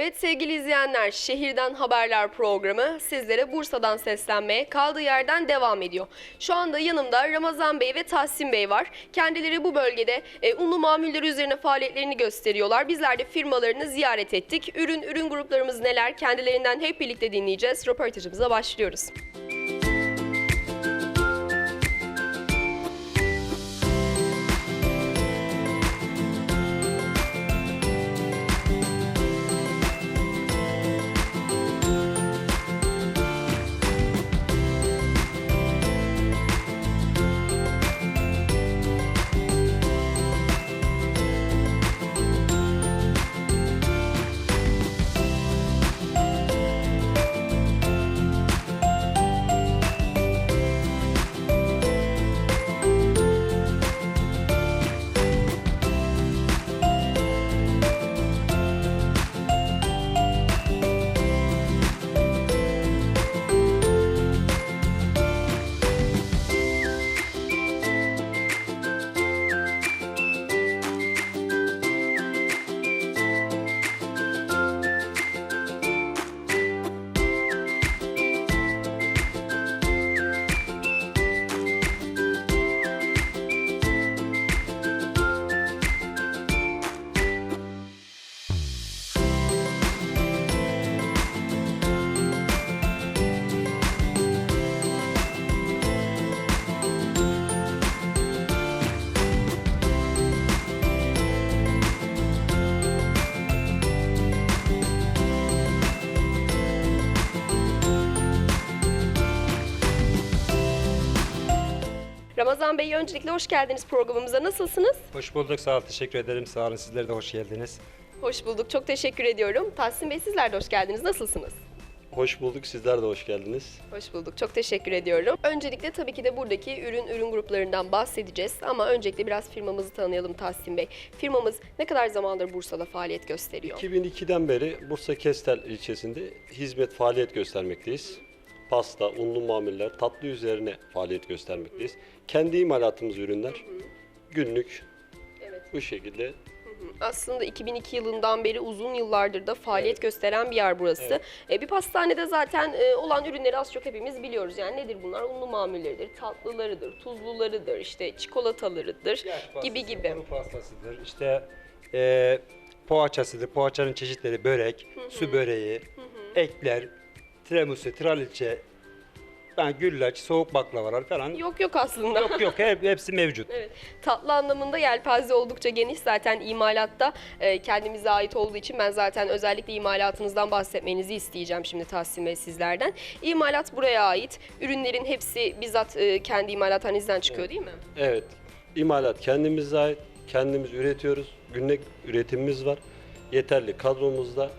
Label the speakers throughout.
Speaker 1: Evet sevgili izleyenler, Şehirden Haberler programı sizlere Bursa'dan seslenmeye kaldığı yerden devam ediyor. Şu anda yanımda Ramazan Bey ve Tahsin Bey var. Kendileri bu bölgede e, unlu mamulleri üzerine faaliyetlerini gösteriyorlar. Bizler de firmalarını ziyaret ettik. Ürün, ürün gruplarımız neler? Kendilerinden hep birlikte dinleyeceğiz. Röportajımıza başlıyoruz. Ramazan Bey öncelikle hoş geldiniz programımıza. Nasılsınız?
Speaker 2: Hoş bulduk, sağ ol. Teşekkür ederim. Sağ olun. Sizler de hoş geldiniz.
Speaker 1: Hoş bulduk. Çok teşekkür ediyorum. Tahsin Bey sizler de hoş geldiniz. Nasılsınız?
Speaker 3: Hoş bulduk. Sizler de hoş geldiniz.
Speaker 1: Hoş bulduk. Çok teşekkür ediyorum. Öncelikle tabii ki de buradaki ürün ürün gruplarından bahsedeceğiz. Ama öncelikle biraz firmamızı tanıyalım Tahsin Bey. Firmamız ne kadar zamandır Bursa'da faaliyet gösteriyor?
Speaker 3: 2002'den beri Bursa Kestel ilçesinde hizmet faaliyet göstermekteyiz. Pasta, unlu mamuller, tatlı üzerine faaliyet göstermekteyiz. Kendi imalatımız ürünler. Günlük
Speaker 1: Evet.
Speaker 3: bu şekilde
Speaker 1: Aslında 2002 yılından beri uzun yıllardır da faaliyet gösteren bir yer burası. E, bir pastanede zaten e, olan ürünleri az çok hepimiz biliyoruz. Yani nedir bunlar? Unlu mamulleridir, tatlılarıdır, tuzlularıdır, işte çikolatalarıdır gibi gibi.
Speaker 2: Kuru pastasıdır. İşte e, poğaçasıdır. Poğaçanın çeşitleri börek, su böreği, ekler, tiramisu, traliçe, yani güllaç, soğuk baklavalar falan. Yok
Speaker 1: Yok yok aslında.
Speaker 2: yok, hep, hepsi mevcut.
Speaker 1: Evet, tatlı anlamında yelpaze oldukça geniş zaten imalatta e, kendimize ait olduğu için ben zaten özellikle imalatınızdan bahsetmenizi isteyeceğim şimdi Tahsin Bey sizlerden. İmalat buraya ait. Ürünlerin hepsi bizzat e, kendi imalathanenizden çıkıyor değil mi?
Speaker 3: evet imalat kendimize ait. Kendimiz üretiyoruz. Günlük üretimimiz var. Yeterli kadromuzda.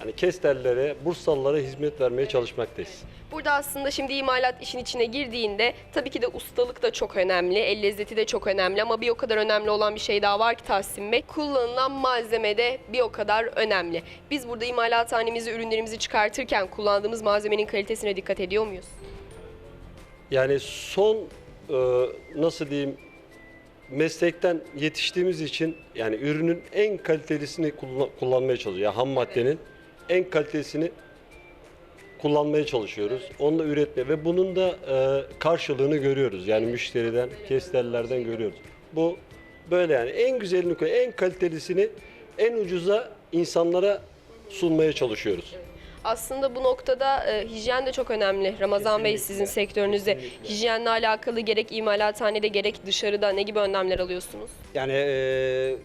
Speaker 3: Yani Kestellere, Bursalılara hizmet vermeye çalışmaktayız.
Speaker 1: Burada aslında şimdi imalat işin içine girdiğinde tabii ki de ustalık da çok önemli, el lezzeti de çok önemli ama bir o kadar önemli olan bir şey daha var ki Tahsin Bey. Kullanılan malzeme de bir o kadar önemli. Biz burada imalathanemizi, ürünlerimizi çıkartırken kullandığımız malzemenin kalitesine dikkat ediyor muyuz?
Speaker 3: Yani son e, nasıl diyeyim meslekten yetiştiğimiz için yani ürünün en kalitelisini kullan- kullanmaya çalışıyoruz. Yani ham maddenin en kalitesini kullanmaya çalışıyoruz. Onu da üretmeye ve bunun da e, karşılığını görüyoruz. Yani müşteriden, kestellerden görüyoruz. Bu böyle yani en güzelini, en kalitelisini en ucuza insanlara sunmaya çalışıyoruz.
Speaker 1: Aslında bu noktada e, hijyen de çok önemli. Ramazan Bey sizin sektörünüzde hijyenle alakalı gerek imalathanede gerek dışarıda ne gibi önlemler alıyorsunuz?
Speaker 2: Yani e,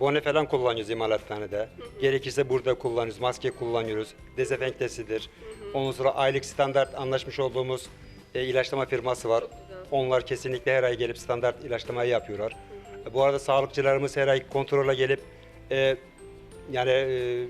Speaker 2: bone falan kullanıyoruz imalathanede. Gerekirse burada kullanıyoruz, maske kullanıyoruz. Dezenfektesidir. Ondan sonra aylık standart anlaşmış olduğumuz e, ilaçlama firması var. Onlar kesinlikle her ay gelip standart ilaçlamayı yapıyorlar. Bu arada sağlıkçılarımız her ay kontrole gelip e, yani e,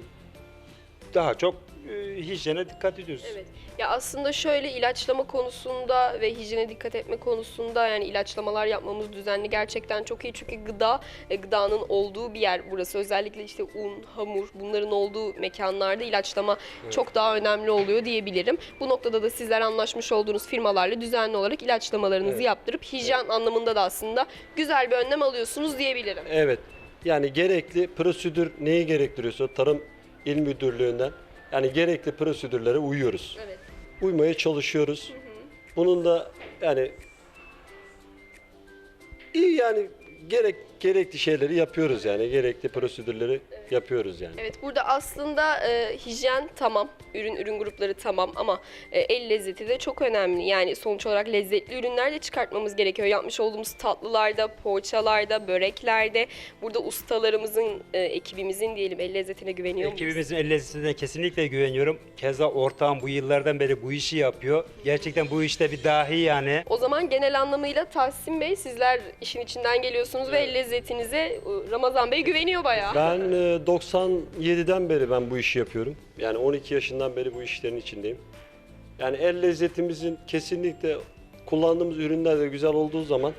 Speaker 2: daha çok e, hijyene dikkat ediyoruz.
Speaker 1: Evet. Ya aslında şöyle ilaçlama konusunda ve hijyene dikkat etme konusunda yani ilaçlamalar yapmamız düzenli gerçekten çok iyi. Çünkü gıda, e, gıdanın olduğu bir yer burası. Özellikle işte un, hamur bunların olduğu mekanlarda ilaçlama çok daha önemli oluyor diyebilirim. Bu noktada da sizler anlaşmış olduğunuz firmalarla düzenli olarak ilaçlamalarınızı yaptırıp hijyen anlamında da aslında güzel bir önlem alıyorsunuz diyebilirim.
Speaker 3: Evet. Yani gerekli prosedür neyi gerektiriyorsa Tarım İl Müdürlüğü'nden yani gerekli prosedürlere uyuyoruz.
Speaker 1: Evet.
Speaker 3: Uymaya çalışıyoruz. Bunun da yani iyi yani gerek gerekli şeyleri yapıyoruz yani gerekli prosedürleri yapıyoruz yani.
Speaker 1: Evet burada aslında e, hijyen tamam, ürün ürün grupları tamam ama e, el lezzeti de çok önemli. Yani sonuç olarak lezzetli ürünler de çıkartmamız gerekiyor. Yapmış olduğumuz tatlılarda, poğaçalarda, böreklerde burada ustalarımızın, e, ekibimizin diyelim el lezzetine güveniyor muyuz?
Speaker 2: Ekibimizin el lezzetine kesinlikle güveniyorum. Keza ortağım bu yıllardan beri bu işi yapıyor. Gerçekten bu işte bir dahi yani.
Speaker 1: O zaman genel anlamıyla Tahsin Bey sizler işin içinden geliyorsunuz ve el lezzetinize e, Ramazan Bey güveniyor bayağı.
Speaker 3: Ben e, 97'den beri ben bu işi yapıyorum. Yani 12 yaşından beri bu işlerin içindeyim. Yani el lezzetimizin kesinlikle kullandığımız ürünler de güzel olduğu zaman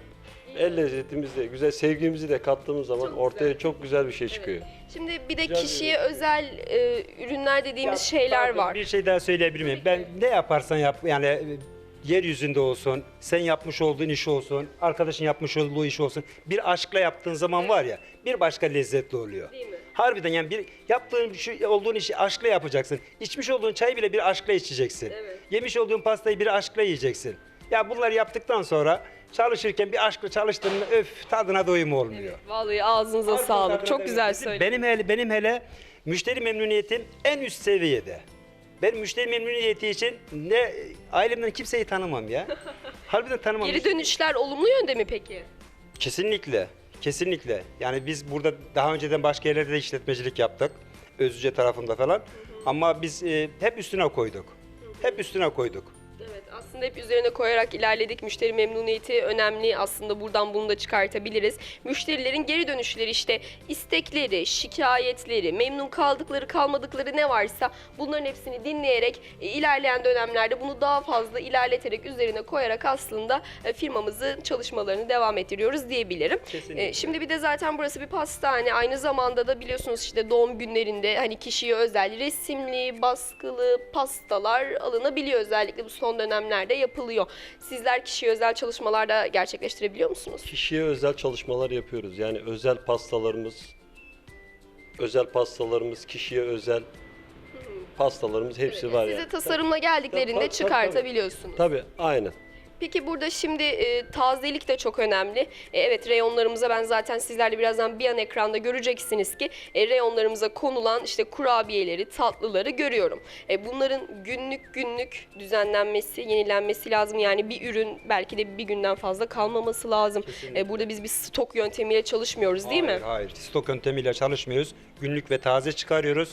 Speaker 3: el lezzetimiz de güzel, sevgimizi de kattığımız zaman
Speaker 1: Çok
Speaker 3: ortaya
Speaker 1: güzel.
Speaker 3: çok güzel bir şey çıkıyor.
Speaker 1: Şimdi bir de
Speaker 3: Güzel bir
Speaker 1: kişiye özel e, ürünler dediğimiz
Speaker 2: Ya,
Speaker 1: şeyler
Speaker 2: pardon,
Speaker 1: var.
Speaker 2: Bir şey daha söyleyebilir miyim? Ben ne yaparsan yap yani e, yeryüzünde olsun, sen yapmış olduğun iş olsun, arkadaşın yapmış olduğu iş olsun. Bir aşkla yaptığın zaman var ya bir başka lezzetli oluyor.
Speaker 1: Değil mi?
Speaker 2: Harbiden yani bir yaptığın şu olduğun işi aşkla yapacaksın. İçmiş olduğun çayı bile bir aşkla içeceksin.
Speaker 1: Evet.
Speaker 2: Yemiş olduğun pastayı bir aşkla yiyeceksin. Ya bunları yaptıktan sonra çalışırken bir aşkla çalıştığında öf tadına doyum olmuyor.
Speaker 1: Vallahi ağzınıza
Speaker 2: Harbiden
Speaker 1: sağlık. Çok güzel söyledin.
Speaker 2: Benim hele, benim hele müşteri memnuniyetim en üst seviyede. Ben müşteri memnuniyeti için ne ailemden kimseyi tanımam ya. Harbiden tanımam.
Speaker 1: Geri dönüşler olumlu yönde mi peki?
Speaker 2: Kesinlikle. Kesinlikle. Yani biz burada daha önceden başka yerlerde de işletmecilik yaptık. Özüce tarafında falan. Ama biz e, hep üstüne koyduk. Hep üstüne koyduk.
Speaker 1: Aslında hep üzerine koyarak ilerledik. Müşteri memnuniyeti önemli. Aslında buradan bunu da çıkartabiliriz. Müşterilerin geri dönüşleri işte istekleri, şikayetleri, memnun kaldıkları kalmadıkları ne varsa bunların hepsini dinleyerek e, ilerleyen dönemlerde bunu daha fazla ilerleterek üzerine koyarak aslında e, firmamızın çalışmalarını devam ettiriyoruz diyebilirim.
Speaker 2: Kesinlikle.
Speaker 1: E, Şimdi bir de zaten burası bir pastane. Aynı zamanda da biliyorsunuz işte doğum günlerinde hani kişiye özel resimli, baskılı pastalar alınabiliyor. Özellikle bu son dönemlerde yapılıyor. Sizler kişiye özel çalışmalarda gerçekleştirebiliyor musunuz?
Speaker 3: Kişiye özel çalışmalar yapıyoruz. Yani özel pastalarımız, özel pastalarımız, kişiye özel pastalarımız hepsi var
Speaker 1: Size
Speaker 3: yani.
Speaker 1: tasarımla geldiklerinde
Speaker 3: Tabii, tabii,
Speaker 1: çıkartabiliyorsunuz.
Speaker 3: Tabii, aynen.
Speaker 1: Peki burada şimdi e, tazelik de çok önemli. E, evet reyonlarımıza ben zaten sizlerle birazdan bir an ekranda göreceksiniz ki e, reyonlarımıza konulan işte kurabiyeleri, tatlıları görüyorum. E, bunların günlük günlük düzenlenmesi, yenilenmesi lazım. Yani bir ürün belki de bir günden fazla kalmaması lazım. E, burada biz bir stok yöntemiyle çalışmıyoruz değil
Speaker 2: hayır,
Speaker 1: mi?
Speaker 2: Hayır. Stok yöntemiyle çalışmıyoruz. Günlük ve taze çıkarıyoruz.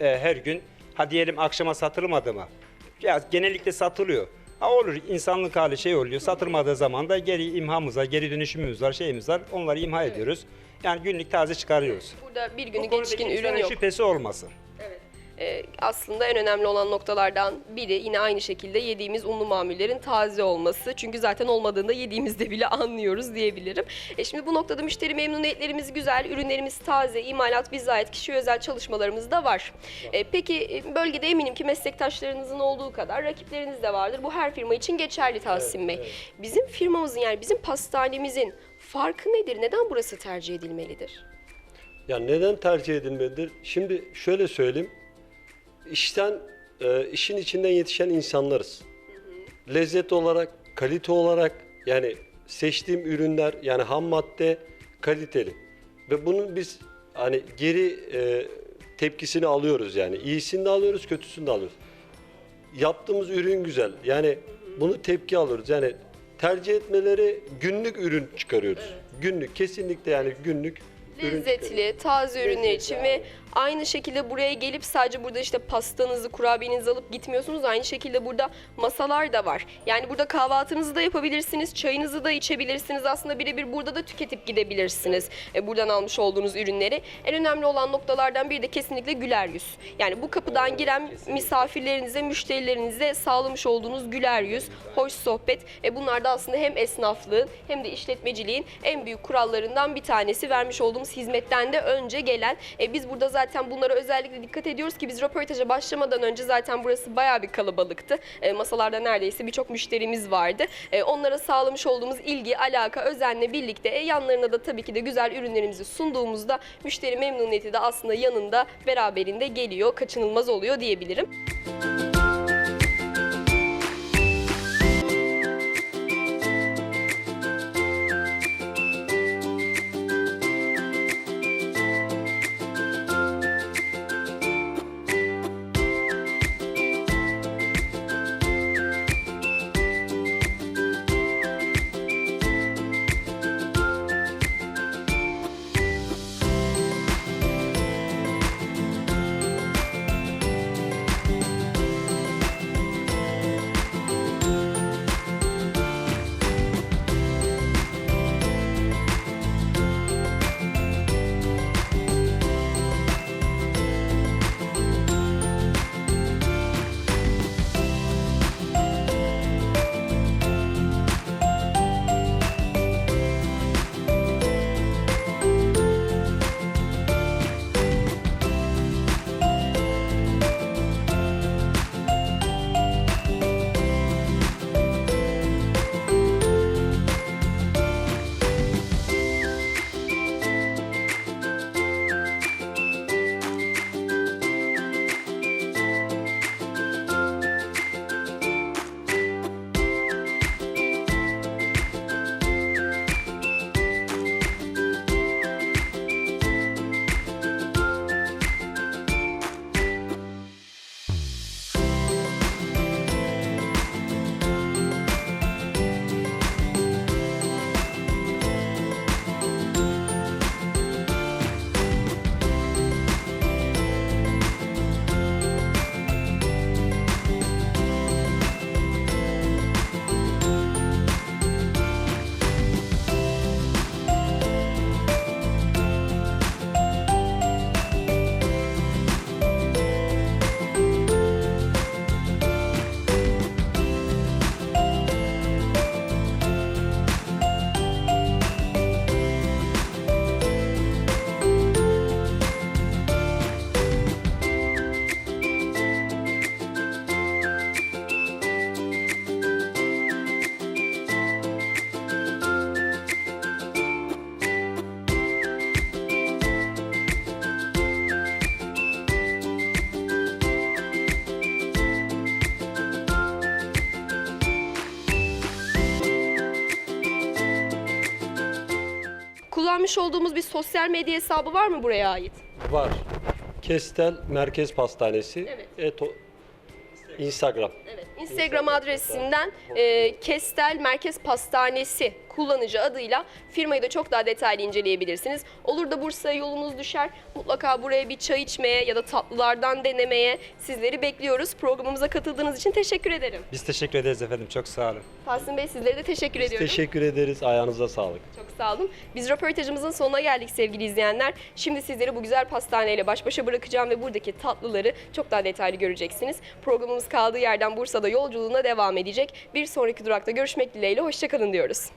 Speaker 2: Ee, her gün ha diyelim akşama satılmadı mı? Ya genellikle satılıyor. Ha olur insanlık hali şey oluyor. Satılmadığı zaman da geri imhamız var, geri dönüşümümüz var, şeyimiz var. Onları imha ediyoruz. Yani günlük taze çıkarıyoruz.
Speaker 1: Burada bir günü
Speaker 2: konuda
Speaker 1: geçkin ürün yok.
Speaker 2: şüphesi olmasın.
Speaker 1: Evet. Ee, aslında en önemli olan noktalardan biri yine aynı şekilde yediğimiz unlu mamullerin taze olması. Çünkü zaten olmadığında yediğimizde bile anlıyoruz diyebilirim. E şimdi bu noktada müşteri memnuniyetlerimiz güzel, ürünlerimiz taze, imalat bize ait kişiye özel çalışmalarımız da var. E, peki e, bölgede eminim ki meslektaşlarınızın olduğu kadar rakipleriniz de vardır. Bu her firma için geçerli Tahsin Bey. Bizim firmamızın yani bizim pastanemizin farkı nedir? Neden burası tercih edilmelidir?
Speaker 3: Ya neden tercih edilmelidir? Şimdi şöyle söyleyeyim. İşten, e, işin içinden yetişen insanlarız. Lezzet olarak, kalite olarak yani seçtiğim ürünler yani ham madde kaliteli. Ve bunun biz hani geri e, tepkisini alıyoruz yani. İyisini de alıyoruz, kötüsünü de alıyoruz. Yaptığımız ürün güzel. Yani bunu tepki alıyoruz. Yani tercih etmeleri günlük ürün çıkarıyoruz. Günlük kesinlikle yani günlük ürün çıkarıyoruz.
Speaker 1: Lezzetli, taze ürünler
Speaker 3: Lezzetli,
Speaker 1: için
Speaker 3: aynen.
Speaker 1: Aynı şekilde buraya gelip sadece burada işte pastanızı, kurabiyenizi alıp gitmiyorsunuz. Aynı şekilde burada masalar da var. Yani burada kahvaltınızı da yapabilirsiniz, çayınızı da içebilirsiniz. Aslında birebir burada da tüketip gidebilirsiniz. e, buradan almış olduğunuz ürünleri. En önemli olan noktalardan biri de kesinlikle güler yüz. Yani bu kapıdan giren misafirlerinize, müşterilerinize sağlamış olduğunuz güler yüz, hoş sohbet. E, bunlar da aslında hem esnaflığın hem de işletmeciliğin en büyük kurallarından bir tanesi. Vermiş olduğumuz hizmetten de önce gelen. E, biz burada zaten zaten bunlara özellikle dikkat ediyoruz ki biz röportaja başlamadan önce zaten burası bayağı bir kalabalıktı. E, masalarda neredeyse birçok müşterimiz vardı. E, onlara sağlamış olduğumuz ilgi, alaka, özenle birlikte e, yanlarına da tabii ki de güzel ürünlerimizi sunduğumuzda müşteri memnuniyeti de aslında yanında beraberinde geliyor, kaçınılmaz oluyor diyebilirim. Kullanmış olduğumuz bir sosyal medya hesabı var mı buraya ait?
Speaker 3: Var. Kestel Merkez Pastanesi.
Speaker 1: Evet.
Speaker 3: Eto, Instagram.
Speaker 1: Evet. Instagram adresinden e, Kestel Merkez Pastanesi kullanıcı adıyla firmayı da çok daha detaylı inceleyebilirsiniz. Olur da Bursa'ya yolunuz düşer. Mutlaka buraya bir çay içmeye ya da tatlılardan denemeye sizleri bekliyoruz. Programımıza katıldığınız için teşekkür ederim.
Speaker 2: Biz teşekkür ederiz efendim. Çok sağ olun.
Speaker 1: Tahsin Bey sizlere de teşekkür
Speaker 3: Biz
Speaker 1: ediyorum.
Speaker 3: teşekkür ederiz. Ayağınıza sağlık.
Speaker 1: Çok sağ olun. Biz röportajımızın sonuna geldik sevgili izleyenler. Şimdi sizleri bu güzel pastaneyle baş başa bırakacağım ve buradaki tatlıları çok daha detaylı göreceksiniz. Programımız kaldığı yerden Bursa'da yolculuğuna devam edecek. Bir sonraki durakta görüşmek dileğiyle. Hoşçakalın diyoruz.